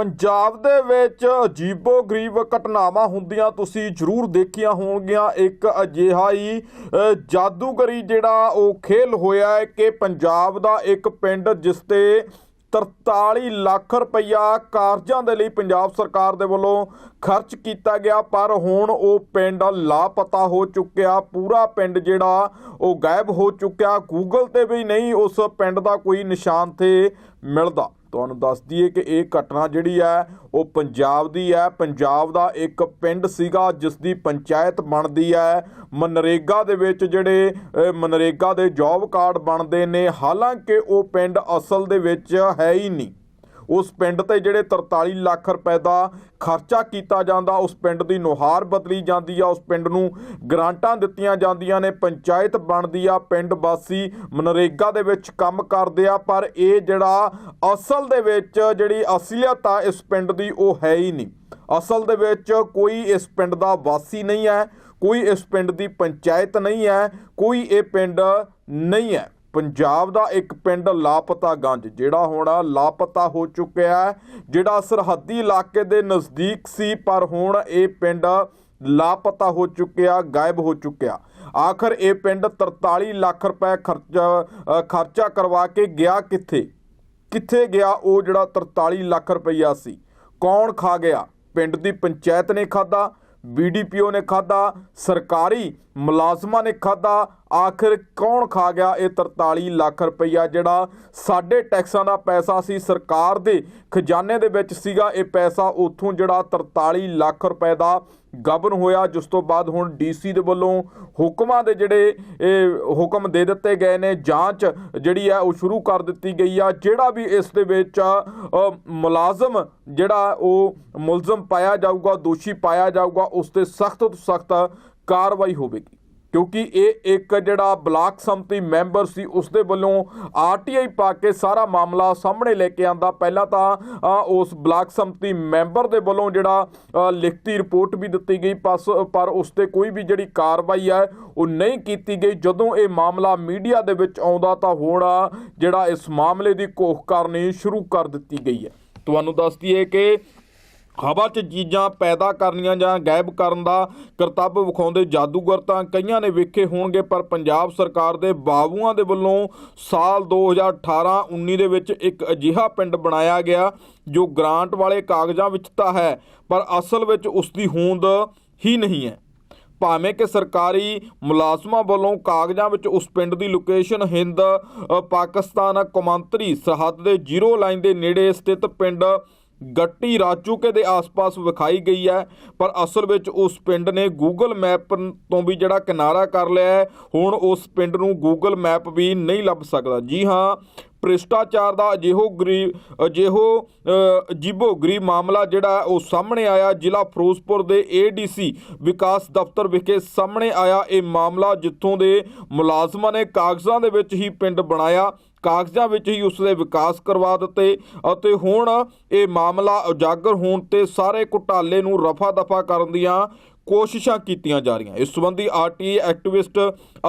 ਪੰਜਾਬ ਦੇ ਵਿੱਚ ਅਜੀਬੋ-ਗਰੀਬ ਘਟਨਾਵਾਂ ਹੁੰਦੀਆਂ ਤੁਸੀਂ ਜ਼ਰੂਰ ਦੇਖੀਆਂ ਹੋਣਗੀਆਂ। ਇੱਕ ਅਜਿਹਾ ਹੀ ਜਾਦੂਗਰੀ ਜਿਹੜਾ ਉਹ ਖੇਲ ਹੋਇਆ ਹੈ ਕਿ ਪੰਜਾਬ ਦਾ ਇੱਕ ਪਿੰਡ ਜਿਸ ਤੇ 43 ਲੱਖ ਰੁਪਈਆ ਕਾਰਜਾਂ ਦੇ ਲਈ ਪੰਜਾਬ ਸਰਕਾਰ ਦੇ ਵੱਲੋਂ ਖਰਚ ਕੀਤਾ ਗਿਆ, ਪਰ ਹੁਣ ਉਹ ਪਿੰਡ ਲਾਪਤਾ ਹੋ ਚੁੱਕਿਆ। ਪੂਰਾ ਪਿੰਡ ਜਿਹੜਾ ਉਹ ਗਾਇਬ ਹੋ ਚੁੱਕਿਆ। ਗੂਗਲ ਤੇ ਵੀ ਨਹੀਂ ਉਸ ਪਿੰਡ ਦਾ ਕੋਈ ਨਿਸ਼ਾਨ ਤੇ ਮਿਲਦਾ। ਤੁਹਾਨੂੰ ਦੱਸ ਦਈਏ ਕਿ ਇਹ ਘਟਨਾ ਜਿਹੜੀ ਹੈ, ਉਹ ਪੰਜਾਬ ਦੀ ਹੈ। ਪੰਜਾਬ ਦਾ ਇੱਕ ਪਿੰਡ ਸੀਗਾ ਜਿਸ ਦੀ ਪੰਚਾਇਤ ਬਣਦੀ ਹੈ। ਮਨਰੇਗਾ ਦੇ ਵਿੱਚ ਜਿਹੜੇ ਮਨਰੇਗਾ ਦੇ ਜੌਬ ਕਾਰਡ ਬਣਦੇ ਨੇ। ਹਾਲਾਂਕਿ ਉਹ ਪਿੰਡ ਅਸਲ ਦੇ ਵਿੱਚ ਹੈ ਹੀ ਨਹੀਂ। ਉਸ ਪਿੰਡ ਤੇ ਜਿਹੜੇ 43 ਲੱਖ ਰੁਪਏ ਦਾ ਖਰਚਾ ਕੀਤਾ ਜਾਂਦਾ, ਉਸ ਪਿੰਡ ਦੀ ਨੁਹਾਰ ਬਦਲੀ ਜਾਂਦੀ ਆ, ਉਸ ਪਿੰਡ ਨੂੰ ਗ੍ਰਾਂਟਾਂ ਦਿੱਤੀਆਂ ਜਾਂਦੀਆਂ ਨੇ, ਪੰਚਾਇਤ ਬਣਦੀ ਆ, ਪਿੰਡ ਵਾਸੀ ਮਨਰੇਗਾ ਦੇ ਵਿੱਚ ਕੰਮ ਕਰਦੇ ਆ, ਪਰ ਇਹ ਜਿਹੜਾ ਅਸਲ ਦੇ ਵਿੱਚ ਜਿਹੜੀ ਅਸਲੀਅਤ ਆ, ਇਸ ਪਿੰਡ ਦੀ ਉਹ ਹੈ ਹੀ ਨਹੀਂ। ਅਸਲ ਦੇ ਵਿੱਚ ਕੋਈ ਇਸ ਪਿੰਡ ਦਾ ਵਾਸੀ ਨਹੀਂ ਹੈ, ਕੋਈ ਇਸ ਪਿੰਡ ਦੀ ਪੰਚਾਇਤ ਨਹੀਂ ਹੈ, ਕੋਈ ਇਹ ਪਿੰਡ ਨਹੀਂ ਹੈ। ਪੰਜਾਬ ਦਾ ਇੱਕ ਪਿੰਡ ਲਾਪਤਾ ਗੰਜ, ਜਿਹੜਾ ਹੁਣ ਲਾਪਤਾ ਹੋ ਚੁੱਕਿਆ ਹੈ, ਜਿਹੜਾ ਸਰਹੱਦੀ ਇਲਾਕੇ ਦੇ ਨਜ਼ਦੀਕ ਸੀ, ਪਰ ਹੁਣ ਇਹ ਪਿੰਡ ਲਾਪਤਾ ਹੋ ਚੁੱਕਿਆ, ਗਾਇਬ ਹੋ ਚੁੱਕਿਆ। ਆਖਰ ਇਹ ਪਿੰਡ 43 ਲੱਖ ਰੁਪਏ ਖਰਚਾ ਖਰਚਾ ਕਰਵਾ ਕੇ ਗਿਆ ਕਿੱਥੇ? ਕਿੱਥੇ ਗਿਆ ਉਹ ਜਿਹੜਾ 43 ਲੱਖ ਰੁਪਈਆ ਸੀ? ਕੌਣ ਖਾ ਗਿਆ? ਪਿੰਡ ਦੀ ਪੰਚਾਇਤ ਨੇ ਖਾਦਾ ਬੀਡੀਪੀਓ ਨੇ ਖਾਦਾ ਸਰਕਾਰੀ ਮੁਲਾਜ਼ਮਾਂ ਨੇ ਖਾਦਾ ਆਖਿਰ ਕੌਣ ਖਾ ਗਿਆ ਇਹ 43 ਲੱਖ ਰੁਪਈਆ ਜਿਹੜਾ ਸਾਡੇ ਟੈਕਸਾਂ ਦਾ ਪੈਸਾ ਸੀ? ਸਰਕਾਰ ਦੇ ਖਜ਼ਾਨੇ ਦੇ ਵਿੱਚ ਸੀਗਾ ਇਹ ਪੈਸਾ। ਉੱਥੋਂ ਜਿਹੜਾ 43 ਲੱਖ ਰੁਪਏ ਦਾ ਗਬਨ ਹੋਇਆ, ਜਿਸ ਤੋਂ ਬਾਅਦ ਹੁਣ ਡੀਸੀ ਦੇ ਵੱਲੋਂ ਹੁਕਮਾਂ ਦੇ ਜਿਹੜੇ, ਇਹ ਹੁਕਮ ਦੇ ਦਿੱਤੇ ਗਏ ਨੇ, ਜਾਂਚ ਜਿਹੜੀ ਆ, ਉਹ ਸ਼ੁਰੂ ਕਰ ਦਿੱਤੀ ਗਈ ਆ, ਜਿਹੜਾ ਵੀ ਇਸ ਦੇ ਵਿੱਚ ਮੁਲਾਜ਼ਮ ਜਿਹੜਾ, ਉਹ ਮੁਲਜ਼ਮ ਪਾਇਆ ਜਾਊਗਾ, ਦੋਸ਼ੀ ਪਾਇਆ ਜਾਊਗਾ, ਉਸ ਤੇ ਸਖਤ ਤੋਂ ਸਖਤ ਕਾਰਵਾਈ ਹੋਵੇਗੀ। ਕਿਉਂਕਿ ਇਹ ਇੱਕ ਜਿਹੜਾ ਬਲਾਕ ਸੰਮਤੀ ਮੈਂਬਰ ਸੀ ਉਸ ਦੇ ਵੱਲੋਂ ਆਰਟੀਆਈ ਪਾ ਕੇ ਸਾਰਾ ਮਾਮਲਾ ਸਾਹਮਣੇ ਲੈ ਕੇ ਆਂਦਾ। ਪਹਿਲਾਂ ਤਾਂ ਉਸ ਬਲਾਕ ਸੰਮਤੀ ਮੈਂਬਰ ਦੇ ਵੱਲੋਂ ਜਿਹੜਾ ਲਿਖਤੀ ਰਿਪੋਰਟ ਵੀ ਦਿੱਤੀ ਗਈ ਪਸ ਪਰ ਉਸ ਤੇ ਕੋਈ ਵੀ ਜਿਹੜੀ ਕਾਰਵਾਈ ਹੈ, ਉਹ ਨਹੀਂ ਕੀਤੀ ਗਈ। ਜਦੋਂ ਇਹ ਮਾਮਲਾ ਮੀਡੀਆ ਦੇ ਵਿੱਚ ਆਉਂਦਾ ਤਾਂ ਹੁਣ ਜਿਹੜਾ ਇਸ ਮਾਮਲੇ ਦੀ ਘੋਖ ਕਰਨੀ ਸ਼ੁਰੂ ਕਰ ਦਿੱਤੀ ਗਈ ਹੈ। ਤੁਹਾਨੂੰ ਦੱਸ ਦਈਏ ਕਿ ਹਵਾ 'ਚ ਚੀਜ਼ਾਂ ਪੈਦਾ ਕਰਨੀਆਂ ਜਾਂ ਗਾਇਬ ਕਰਨ ਦਾ ਕਰਤੱਵ ਵਿਖਾਉਂਦੇ ਜਾਦੂਗਰ ਤਾਂ ਕਈਆਂ ਨੇ ਵੇਖੇ ਹੋਣਗੇ, ਪਰ ਪੰਜਾਬ ਸਰਕਾਰ ਦੇ ਬਾਬੂਆਂ ਦੇ ਵੱਲੋਂ ਸਾਲ 2018-19 ਦੇ ਵਿੱਚ ਇੱਕ ਅਜਿਹਾ ਪਿੰਡ ਬਣਾਇਆ ਗਿਆ ਜੋ ਗ੍ਰਾਂਟ ਵਾਲੇ ਕਾਗਜ਼ਾਂ ਵਿੱਚ ਤਾਂ ਹੈ, ਪਰ ਅਸਲ ਵਿੱਚ ਉਸ ਦੀ ਹੋਂਦ ਹੀ ਨਹੀਂ ਹੈ। ਭਾਵੇਂ ਕਿ ਸਰਕਾਰੀ ਮੁਲਾਜ਼ਮਾਂ ਵੱਲੋਂ ਕਾਗਜ਼ਾਂ ਵਿੱਚ ਉਸ ਪਿੰਡ ਦੀ ਲੋਕੇਸ਼ਨ ਹਿੰਦ ਪਾਕਿਸਤਾਨ ਕੌਮਾਂਤਰੀ ਸਰਹੱਦ ਦੇ ਜ਼ੀਰੋ ਲਾਈਨ ਦੇ ਨੇੜੇ ਸਥਿਤ ਪਿੰਡ ਗੱਟੀ ਰਾਜੂਕੇ ਦੇ ਆਸ-ਪਾਸ ਵਿਖਾਈ ਗਈ ਹੈ ਪਰ ਅਸਲ ਵਿੱਚ ਉਸ ਪਿੰਡ ਨੇ ਗੂਗਲ ਮੈਪ ਤੋਂ ਵੀ ਜਿਹੜਾ ਕਿਨਾਰਾ ਕਰ ਲਿਆ ਹੈ ਹੁਣ ਉਸ ਪਿੰਡ ਨੂੰ ਗੂਗਲ ਮੈਪ ਵੀ ਨਹੀਂ ਲੱਭ ਸਕਦਾ। ਜੀ ਹਾਂ ਭ੍ਰਿਸ਼ਟਾਚਾਰ ਦਾ ਅਜਿਹੋ ਗਰੀਬ ਅਜਿਹੋ ਅ, ਅਜੀਬੋ ਗਰੀਬ ਮਾਮਲਾ ਜਿਹੜਾ ਉਹ ਸਾਹਮਣੇ ਆਇਆ। ਜ਼ਿਲ੍ਹਾ ਫਿਰੋਜ਼ਪੁਰ ਦੇ ਏਡੀਸੀ ਵਿਕਾਸ ਦਫ਼ਤਰ ਵਿਖੇ ਸਾਹਮਣੇ ਆਇਆ ਇਹ ਮਾਮਲਾ ਜਿੱਥੋਂ ਦੇ ਮੁਲਾਜ਼ਮਾਂ ਨੇ ਕਾਗਜ਼ਾਂ ਦੇ ਵਿੱਚ ਹੀ ਪਿੰਡ ਬਣਾਇਆ। ਕਾਗਜ਼ਾਂ ਵਿੱਚ ਹੀ ਉਸ ਦੇ ਵਿਕਾਸ ਕਰਵਾ ਦਿੱਤੇ ਅਤੇ ਹੁਣ ਇਹ ਮਾਮਲਾ ਉਜਾਗਰ ਹੋਣ ਤੇ ਸਾਰੇ ਘੁਟਾਲੇ ਨੂੰ ਰਫਾ ਦਫਾ ਕਰਨ ਦੀਆਂ ਕੋਸ਼ਿਸ਼ਾਂ ਕੀਤੀਆਂ ਜਾ ਰਹੀਆਂ। ਇਸ ਸੰਬੰਧੀ ਆਰਟੀ ਐਕਟਿਵਿਸਟ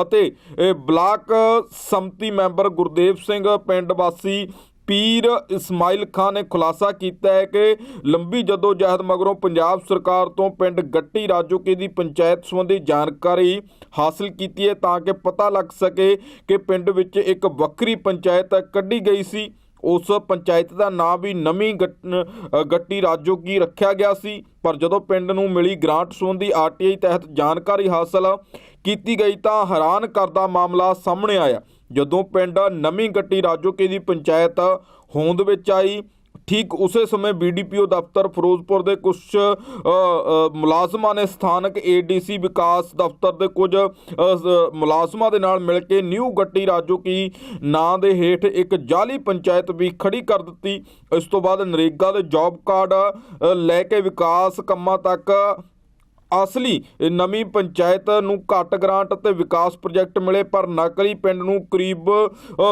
ਅਤੇ ਇਹ ਬਲਾਕ ਸੰਮਤੀ ਮੈਂਬਰ ਗੁਰਦੇਵ ਸਿੰਘ, ਪਿੰਡ ਵਾਸੀ ਪੀਰ ਇਸਮਾਇਲ ਖਾਨ ਨੇ ਖੁਲਾਸਾ ਕੀਤਾ ਹੈ ਕਿ ਲੰਬੀ ਜਦੋਂ ਜਹਿਦ ਮਗਰੋਂ ਪੰਜਾਬ ਸਰਕਾਰ ਤੋਂ ਪਿੰਡ ਗੱਟੀ ਰਾਜੋਕੇ ਦੀ ਪੰਚਾਇਤ ਸੰਬੰਧੀ ਜਾਣਕਾਰੀ ਹਾਸਲ ਕੀਤੀ ਹੈ ਤਾਂ ਕਿ ਪਤਾ ਲੱਗ ਸਕੇ ਕਿ ਪਿੰਡ ਵਿੱਚ ਇੱਕ ਵੱਖਰੀ ਪੰਚਾਇਤ ਕੱਢੀ ਗਈ ਸੀ। ਉਸ ਪੰਚਾਇਤ ਦਾ ਨਾਂ ਵੀ ਨਵੀਂ ਗੱਟ- ਅ, ਗੱਟੀ ਰਾਜੋਗੀ ਰੱਖਿਆ ਗਿਆ ਸੀ। ਪਰ ਜਦੋਂ ਪਿੰਡ ਨੂੰ ਮਿਲੀ ਗ੍ਰਾਂਟ ਸੰਬੰਧੀ ਆਰਟੀਆਈ ਤਹਿਤ ਜਾਣਕਾਰੀ ਹਾਸਲ ਕੀਤੀ ਗਈ ਤਾਂ ਹੈਰਾਨ ਕਰਦਾ ਮਾਮਲਾ ਸਾਹਮਣੇ ਆਇਆ। ਜਦੋਂ ਪਿੰਡ ਨਵੀਂ ਗੱਟੀ ਰਾਜੋਕੇ ਦੀ ਪੰਚਾਇਤ ਹੋਂਦ ਵਿੱਚ ਆਈ, ਠੀਕ ਉਸੇ ਸਮੇਂ ਬੀਡੀਪੀਓ ਦਫ਼ਤਰ ਫਿਰੋਜ਼ਪੁਰ ਦੇ ਕੁਝ ਮੁਲਾਜ਼ਮਾਂ ਨੇ ਸਥਾਨਕ ਏਡੀਸੀ ਵਿਕਾਸ ਦਫ਼ਤਰ ਦੇ ਕੁਝ ਮੁਲਾਜ਼ਮਾਂ ਦੇ ਨਾਲ ਮਿਲ ਕੇ ਨਿਊ ਗੱਟੀ ਰਾਜੋ ਕੀ ਨਾਂ ਦੇ ਹੇਠ ਇੱਕ ਜਾਲੀ ਪੰਚਾਇਤ ਵੀ ਖੜੀ ਕਰ ਦਿੱਤੀ। ਇਸ ਤੋਂ ਬਾਅਦ ਨਰੇਗਾ ਦੇ ਜੌਬ ਕਾਰਡ ਲੈ ਕੇ ਵਿਕਾਸ ਕੰਮਾਂ ਤੱਕ ਅਸਲੀ ਨਵੀਂ ਪੰਚਾਇਤ ਨੂੰ ਘੱਟ ਗ੍ਰਾਂਟ ਅਤੇ ਵਿਕਾਸ ਪ੍ਰੋਜੈਕਟ ਮਿਲੇ, ਪਰ ਨਕਲੀ ਪਿੰਡ ਨੂੰ ਕਰੀਬ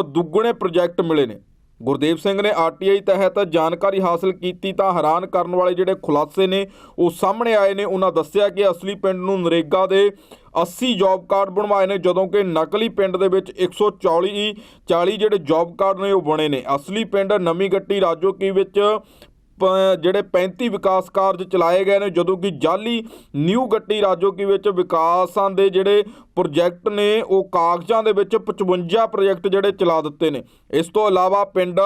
ਦੁੱਗਣੇ ਪ੍ਰੋਜੈਕਟ ਮਿਲੇ ਨੇ। ਗੁਰਦੇਵ ਸਿੰਘ ਨੇ ਆਰਟੀਆਈ ਤਹਿਤ ਜਾਣਕਾਰੀ ਹਾਸਲ ਕੀਤੀ ਤਾਂ ਹੈਰਾਨ ਕਰਨ ਵਾਲੇ ਜਿਹੜੇ ਖੁਲਾਸੇ ਨੇ, ਉਹ ਸਾਹਮਣੇ ਆਏ ਨੇ। ਉਹਨਾਂ ਦੱਸਿਆ ਕਿ ਅਸਲੀ ਪਿੰਡ ਨੂੰ ਨਰੇਗਾ ਦੇ 80 ਜੌਬ ਕਾਰਡ ਬਣਵਾਏ ਨੇ, ਜਦੋਂ ਕਿ ਨਕਲੀ ਪਿੰਡ ਦੇ ਵਿੱਚ 140 40 ਜਿਹੜੇ ਜੌਬ ਕਾਰਡ ਨੇ, ਉਹ ਬਣੇ ਨੇ। ਅਸਲੀ ਪਿੰਡ ਨਵੀਂ ਗੱਟੀ ਰਾਜੋਕੀ ਵਿੱਚ ਜਿਹੜੇ 35 ਵਿਕਾਸ ਕਾਰਜ ਚਲਾਏ ਗਏ ਨੇ ਜਦੋਂ ਕਿ ਜਾਲੀ ਨਿਊ ਗੱਟੀ ਰਾਜੋਕੀ ਵਿੱਚ ਵਿਕਾਸਾਂ ਦੇ ਜਿਹੜੇ ਪ੍ਰੋਜੈਕਟ ਨੇ ਉਹ ਕਾਗਜ਼ਾਂ ਦੇ ਵਿੱਚ 55 ਪ੍ਰੋਜੈਕਟ ਜਿਹੜੇ ਚਲਾ ਦਿੱਤੇ ਨੇ। ਇਸ ਤੋਂ ਇਲਾਵਾ ਪਿੰਡ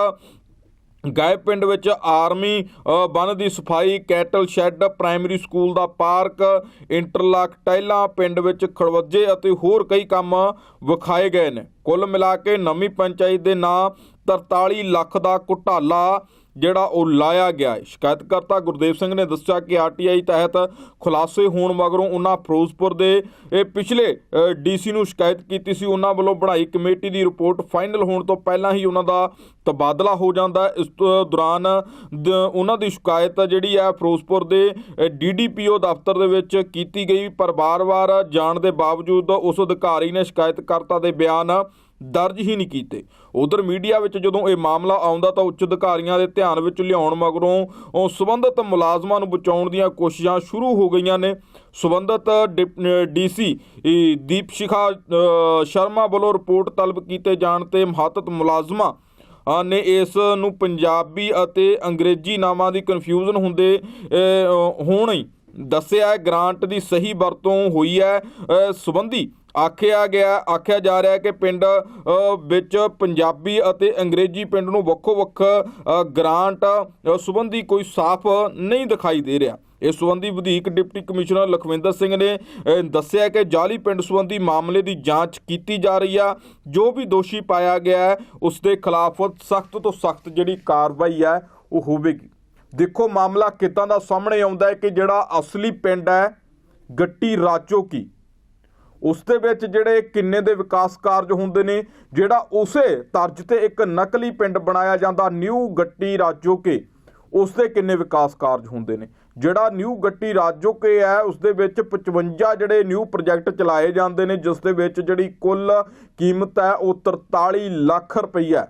ਗਾਇਬ ਪਿੰਡ ਵਿੱਚ ਆਰਮੀ ਅ, ਬੰਨ ਦੀ ਸਫ਼ਾਈ ਕੈਟਲ ਸ਼ੈੱਡ ਪ੍ਰਾਇਮਰੀ ਸਕੂਲ ਦਾ ਪਾਰਕ ਇੰਟਰਲਾਕ ਟਾਈਲਾਂ ਪਿੰਡ ਵਿੱਚ ਖੜਵੱਜੇ ਅਤੇ ਹੋਰ ਕਈ ਕੰਮ ਵਿਖਾਏ ਗਏ ਨੇ। ਕੁੱਲ ਮਿਲਾ ਕੇ ਨਵੀਂ ਪੰਚਾਇਤ ਦੇ ਨਾਂ 43 ਲੱਖ ਦਾ ਘੁਟਾਲਾ ਜਿਹੜਾ ਉਹ ਲਾਇਆ ਗਿਆ ਹੈ। ਸ਼ਿਕਾਇਤਕਰਤਾ ਗੁਰਦੇਵ ਸਿੰਘ ਨੇ ਦੱਸਿਆ ਕਿ ਆਰਟੀਆਈ ਤਹਿਤ ਖੁਲਾਸੇ ਹੋਣ ਮਗਰੋਂ ਉਹਨਾਂ ਫਿਰੋਜ਼ਪੁਰ ਦੇ, ਇਹ ਪਿਛਲੇ ਡੀਸੀ ਨੂੰ ਸ਼ਿਕਾਇਤ ਕੀਤੀ ਸੀ। ਉਹਨਾਂ ਵੱਲੋਂ ਬਣਾਈ ਕਮੇਟੀ ਦੀ ਰਿਪੋਰਟ ਫਾਈਨਲ ਹੋਣ ਤੋਂ ਪਹਿਲਾਂ ਹੀ ਉਹਨਾਂ ਦਾ ਤਬਾਦਲਾ ਹੋ ਜਾਂਦਾ ਇਸ ਦੌਰਾਨ ਦ- ਉਹਨਾਂ ਦੀ ਸ਼ਿਕਾਇਤ ਜਿਹੜੀ ਹੈ ਫਿਰੋਜ਼ਪੁਰ ਦੇ ਡੀਡੀਪੀਓ ਦਫ਼ਤਰ ਦੇ ਵਿੱਚ ਕੀਤੀ ਗਈ। ਪਰ ਬਾਰ-ਬਾਰ ਜਾਣ ਦੇ ਬਾਵਜੂਦ ਉਸ ਅਧਿਕਾਰੀ ਨੇ ਸ਼ਿਕਾਇਤਕਰਤਾ ਦੇ ਬਿਆਨ ਦਰਜ ਹੀ ਨਹੀਂ ਕੀਤੇ। ਉਧਰ ਮੀਡੀਆ ਵਿੱਚ ਜਦੋਂ ਇਹ ਮਾਮਲਾ ਆਉਂਦਾ ਤਾਂ ਉੱਚ ਅਧਿਕਾਰੀਆਂ ਦੇ ਧਿਆਨ ਵਿੱਚ ਲਿਆਉਣ ਮਗਰੋਂ ਉਹ ਸਬੰਧਤ ਮੁਲਾਜ਼ਮਾਂ ਨੂੰ ਬਚਾਉਣ ਦੀਆਂ ਕੋਸ਼ਿਸ਼ਾਂ ਸ਼ੁਰੂ ਹੋ ਗਈਆਂ ਨੇ। ਸਬੰਧਤ ਡੀਸੀ ਦੀਪ ਸ਼ਿਖਾ ਸ਼ਰਮਾ ਵੱਲੋਂ ਰਿਪੋਰਟ ਤਲਬ ਕੀਤੇ ਜਾਣ ਤੇ ਮਹੱਤਵ ਮੁਲਾਜ਼ਮਾਂ ਨੇ ਇਸ ਨੂੰ ਪੰਜਾਬੀ ਅਤੇ ਅੰਗਰੇਜ਼ੀ ਨਾਮਾਂ ਦੀ ਕਨਫਿਊਜ਼ਨ ਹੁੰਦੇ ਅ, ਹੋਣ ਹੀ ਦੱਸਿਆ ਹੈ। ਗ੍ਰਾਂਟ ਦੀ ਸਹੀ ਵਰਤੋਂ ਹੋਈ ਹੈ। ਸੰਬੰਧੀ ਆਖਿਆ ਗਿਆ ਆਖਿਆ ਜਾ ਰਿਹਾ ਹੈ ਕਿ ਪਿੰਡ ਵਿੱਚ ਪੰਜਾਬੀ ਅਤੇ ਅੰਗਰੇਜ਼ੀ ਪਿੰਡ ਨੂੰ ਵੱਖੋ ਵੱਖ ਅ, ਗ੍ਰਾਂਟ ਸੰਬੰਧੀ ਕੋਈ ਸਾਫ਼ ਨਹੀਂ ਦਿਖਾਈ ਦੇ ਰਿਹਾ। ਇਸ ਸੰਬੰਧੀ ਵਧੇਕ ਡਿਪਟੀ ਕਮਿਸ਼ਨਰ ਲਖਵਿੰਦਰ ਸਿੰਘ ਨੇ ਦੱਸਿਆ ਕਿ ਜਾਲੀ ਪਿੰਡ ਸੰਬੰਧੀ ਮਾਮਲੇ ਦੀ ਜਾਂਚ ਕੀਤੀ ਜਾ ਰਹੀ ਆ। ਜੋ ਵੀ ਦੋਸ਼ੀ ਪਾਇਆ ਗਿਆ ਹੈ ਉਸ ਦੇ ਖਿਲਾਫ ਸਖਤ ਤੋਂ ਸਖਤ ਜਿਹੜੀ ਕਾਰਵਾਈ ਹੈ ਉਹ ਹੋਵੇਗੀ। ਦੇਖੋ ਮਾਮਲਾ ਕਿੱਦਾਂ ਦਾ ਸਾਹਮਣੇ ਆਉਂਦਾ ਹੈ ਕਿ ਜਿਹੜਾ ਅਸਲੀ ਪਿੰਡ ਹੈ ਗੱਟੀ ਰਾਜੋ ਕੀ? ਉਸ ਦੇ ਵਿੱਚ ਜਿਹੜੇ ਕਿੰਨੇ ਦੇ ਵਿਕਾਸ ਕਾਰਜ ਹੁੰਦੇ ਨੇ, ਜਿਹੜਾ ਉਸੇ ਤਰਜ਼ ਤੇ ਇੱਕ ਨਕਲੀ ਪਿੰਡ ਬਣਾਇਆ ਜਾਂਦਾ ਨਿਊ ਗੱਟੀ ਰਾਜੋ ਕੇ ਉਸ ਦੇ ਕਿੰਨੇ ਵਿਕਾਸ ਕਾਰਜ ਹੁੰਦੇ ਨੇ। ਜਿਹੜਾ ਨਿਊ ਗੱਟੀ ਰਾਜੋ ਕੇ ਹੈ, ਉਸ ਦੇ ਵਿੱਚ 55 ਜਿਹੜੇ ਨਿਊ ਪ੍ਰੋਜੈਕਟ ਚਲਾਏ ਜਾਂਦੇ ਨੇ, ਜਿਸ ਦੇ ਵਿੱਚ ਜਿਹੜੀ ਕੁੱਲ ਕੀਮਤ ਹੈ, ਉਹ 43 ਲੱਖ ਰੁਪਈਆ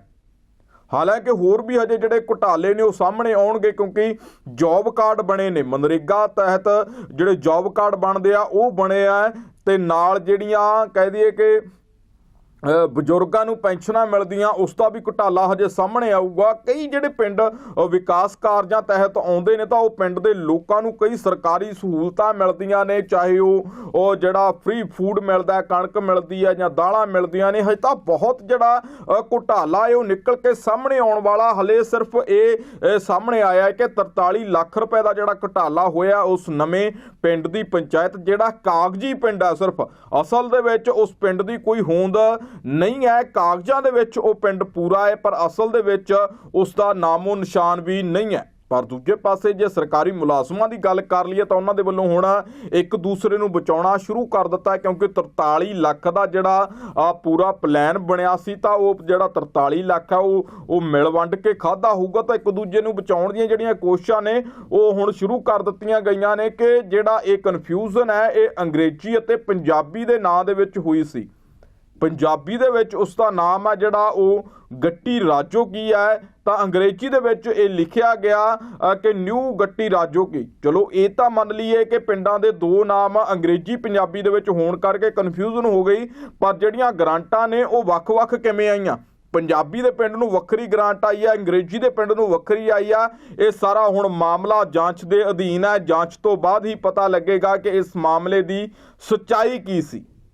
ਹਾਲਾਂਕਿ ਹੋਰ ਵੀ ਹਜੇ ਜਿਹੜੇ ਘੁਟਾਲੇ ਨੇ ਉਹ ਸਾਹਮਣੇ ਆਉਣਗੇ ਕਿਉਂਕਿ ਜੌਬ ਕਾਰਡ ਬਣੇ ਨੇ। ਮਨਰੇਗਾ ਤਹਿਤ ਜਿਹੜੇ ਜੌਬ ਕਾਰਡ ਬਣਦੇ ਆ, ਉਹ ਬਣੇ ਆ ਤੇ ਨਾਲ ਜਿਹੜੀਆਂ ਕਹਿ ਦਈਏ ਕਿ ਬਜ਼ੁਰਗਾਂ ਨੂੰ ਪੈਨਸ਼ਨਾਂ ਮਿਲਦੀਆਂ, ਉਸ ਦਾ ਵੀ ਘੁਟਾਲਾ ਹਜੇ ਸਾਹਮਣੇ ਆਊਗਾ। ਕਈ ਜਿਹੜੇ ਪਿੰਡ ਵਿਕਾਸ ਕਾਰਜਾਂ ਤਹਿਤ ਆਉਂਦੇ ਨੇ ਤਾਂ ਉਹ ਪਿੰਡ ਦੇ ਲੋਕਾਂ ਨੂੰ ਕਈ ਸਰਕਾਰੀ ਸਹੂਲਤਾਂ ਮਿਲਦੀਆਂ ਨੇ, ਚਾਹੇ ਉਹ ਉਹ ਜਿਹੜਾ ਫ੍ਰੀ ਫੂਡ ਮਿਲਦਾ, ਕਣਕ ਮਿਲਦੀ ਹੈ ਜਾਂ ਦਾਲਾਂ ਮਿਲਦੀਆਂ ਨੇ, ਹਜੇ ਤਾਂ ਬਹੁਤ ਜਿਹੜਾ ਘੁਟਾਲਾ ਹੈ, ਉਹ ਨਿਕਲ ਕੇ ਸਾਹਮਣੇ ਆਉਣ ਵਾਲਾ। ਹਲੇ ਸਿਰਫ ਇਹ ਸਾਹਮਣੇ ਆਇਆ ਹੈ ਕਿ 43 ਲੱਖ ਰੁਪਏ ਦਾ ਜਿਹੜਾ ਘੁਟਾਲਾ ਹੋਇਆ, ਉਸ ਨਵੇਂ ਪਿੰਡ ਦੀ ਪੰਚਾਇਤ, ਜਿਹੜਾ ਕਾਗਜ਼ੀ ਪਿੰਡ ਹੈ ਸਿਰਫ। ਅਸਲ ਦੇ ਵਿੱਚ ਉਸ ਪਿੰਡ ਦੀ ਕੋਈ ਹੋਂਦ ਨਹੀਂ ਹੈ। ਕਾਗਜ਼ਾਂ ਦੇ ਵਿੱਚ ਉਹ ਪਿੰਡ ਪੂਰਾ ਹੈ, ਪਰ ਅਸਲ ਦੇ ਵਿੱਚ ਉਸ ਦਾ ਨਾਮੋ ਨਿਸ਼ਾਨ ਵੀ ਨਹੀਂ ਹੈ। ਪਰ ਦੂਜੇ ਪਾਸੇ ਜੇ ਸਰਕਾਰੀ ਮੁਲਾਜ਼ਮਾਂ ਦੀ ਗੱਲ ਕਰ ਲਈਏ ਤਾਂ ਉਹਨਾਂ ਦੇ ਵੱਲੋਂ ਹੁਣ ਇੱਕ ਦੂਸਰੇ ਨੂੰ ਬਚਾਉਣਾ ਸ਼ੁਰੂ ਕਰ ਦਿੱਤਾ ਕਿਉਂਕਿ 43 ਲੱਖ ਦਾ ਜਿਹੜਾ ਪੂਰਾ ਪਲਾਨ ਬਣਿਆ ਸੀ ਤਾਂ ਉਹ ਜਿਹੜਾ 43 ਲੱਖ ਆ, ਉਹ ਉਹ ਮਿਲ ਵੰਡ ਕੇ ਖਾਦਾ ਹੋਊਗਾ ਤਾਂ ਇੱਕ ਦੂਜੇ ਨੂੰ ਬਚਾਉਣ ਦੀਆਂ ਜਿਹੜੀਆਂ ਕੋਸ਼ਿਸ਼ਾਂ ਨੇ, ਉਹ ਹੁਣ ਸ਼ੁਰੂ ਕਰ ਦਿੱਤੀਆਂ ਗਈਆਂ ਨੇ ਕਿ ਜਿਹੜਾ ਇਹ ਕਨਫਿਊਜ਼ਨ ਹੈ, ਇਹ ਅੰਗਰੇਜ਼ੀ ਅਤੇ ਪੰਜਾਬੀ ਦੇ ਨਾਂ ਦੇ ਵਿੱਚ ਹੋਈ ਸੀ। ਪੰਜਾਬੀ ਦੇ ਵਿੱਚ ਉਸ ਦਾ ਨਾਮ ਹੈ ਜਿਹੜਾ ਉਹ ਗੱਟੀ ਰਾਜੋ ਕੀ ਹੈ? ਤਾਂ ਅੰਗਰੇਜ਼ੀ ਦੇ ਵਿੱਚ ਇਹ ਲਿਖਿਆ ਗਿਆ ਕਿ ਨਿਊ ਗੱਟੀ ਰਾਜੋ ਕੀ। ਚਲੋ, ਇਹ ਤਾਂ ਮੰਨ ਲਈਏ ਕਿ ਪਿੰਡਾਂ ਦੇ ਦੋ ਨਾਮ ਅੰਗਰੇਜ਼ੀ, ਪੰਜਾਬੀ ਦੇ ਵਿੱਚ ਹੋਣ ਕਰਕੇ ਕਨਫਿਊਜ਼ਨ ਹੋ ਗਈ, ਪਰ ਜਿਹੜੀਆਂ ਗਰਾਂਟਾਂ ਨੇ ਉਹ ਵੱਖ-ਵੱਖ ਕਿਵੇਂ ਆਈਆਂ? ਪੰਜਾਬੀ ਦੇ ਪਿੰਡ ਨੂੰ ਵੱਖਰੀ ਗ੍ਰਾਂਟ ਆਈ ਹੈ ਅੰਗਰੇਜ਼ੀ ਦੇ ਪਿੰਡ ਨੂੰ ਵੱਖਰੀ ਆਈ ਆ। ਇਹ ਸਾਰਾ ਹੁਣ ਮਾਮਲਾ ਜਾਂਚ ਦੇ ਅਧੀਨ ਹੈ ਜਾਂਚ ਤੋਂ ਬਾਅਦ ਹੀ ਪਤਾ ਲੱਗੇਗਾ ਕਿ ਇਸ ਮਾਮਲੇ ਦੀ ਸੱਚਾਈ ਕੀ ਸੀ।